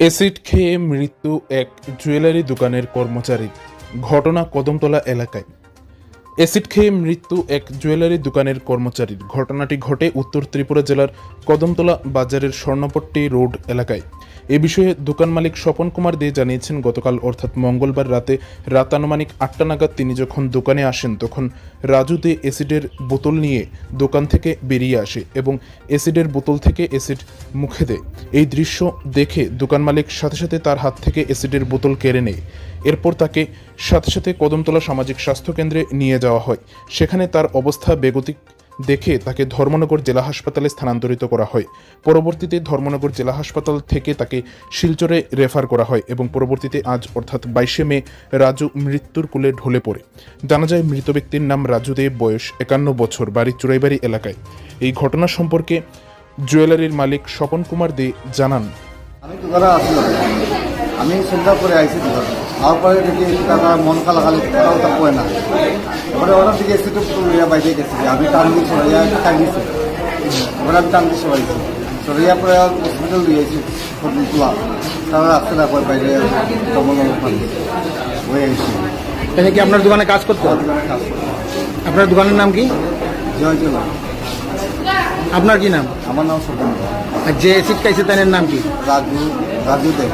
Acid খেয়ে মৃত্যু এক জুয়েলারি দোকানের কর্মচারী। ঘটনা কদমতলা এলাকায়। অ্যাসিড খেয়ে মৃত্যু এক জুয়েলারি দোকানের কর্মচারীর। ঘটনাটি ঘটে উত্তর ত্রিপুরা জেলার কদমতলা বাজারের স্বর্ণপট্টি রোড এলাকায়। এ বিষয়ে দোকান মালিক স্বপন কুমার দে জানিয়েছেন, গতকাল অর্থাৎ মঙ্গলবার রাতে রাত আনুমানিক আটটা নাগাদ তিনি যখন দোকানে আসেন, তখন রাজু দে অ্যাসিডের বোতল নিয়ে দোকান থেকে বেরিয়ে আসে এবং অ্যাসিডের বোতল থেকে অ্যাসিড মুখে দেয়। এই দৃশ্য দেখে দোকান মালিক সাথে সাথে তার হাত থেকে অ্যাসিডের বোতল কেড়ে নেয়। এরপর তাকে সাথে সাথে কদমতলা সামাজিক স্বাস্থ্য কেন্দ্রে নিয়ে যাওয়া হয়। সেখানে তার অবস্থা বেগতিক দেখে তাকে ধর্মনগর জেলা হাসপাতালে স্থানান্তরিত করা হয়। পরবর্তীতে ধর্মনগর জেলা হাসপাতাল থেকে তাকে শিলচরে রেফার করা হয় এবং পরবর্তীতে আজ, অর্থাৎ বাইশে মে, রাজু মৃত্যুর কোলে ঢলে পড়ে। জানা যায়, মৃত ব্যক্তির নাম রাজু দে, বয়স একান্ন বছর, বাড়ি চুরাইবাড়ি এলাকায়। এই ঘটনা সম্পর্কে জুয়েলারির মালিক স্বপন কুমার দে জানান। আমি আমি চিন্তা করে আইছি দোকানে আমার পরে দেখি টাকা মন খালা খালি কোথাও তা পয় না। এবারে ওরা দিকে এসে তো লইয়া বাইরে গেছে। আমি টান দিয়ে সরাইয়া টাঙ্গিছি এবারে আমি টান দিয়ে সরাইছি সরাইয়া পরে হসপিটাল দিয়ে আইছি তোলা তারা আসতে না পরে বাইরে কমল হয়ে আইছি। এটা কি আপনার দোকানে কাজ করতে। আপনার দোকানের নাম কি? জয় জয় আপনার কি নাম? আমার নাম সত্যেন্দ্র। আর যে এসিড খাইছে তাদের নাম কি? রাজু রাজু দেব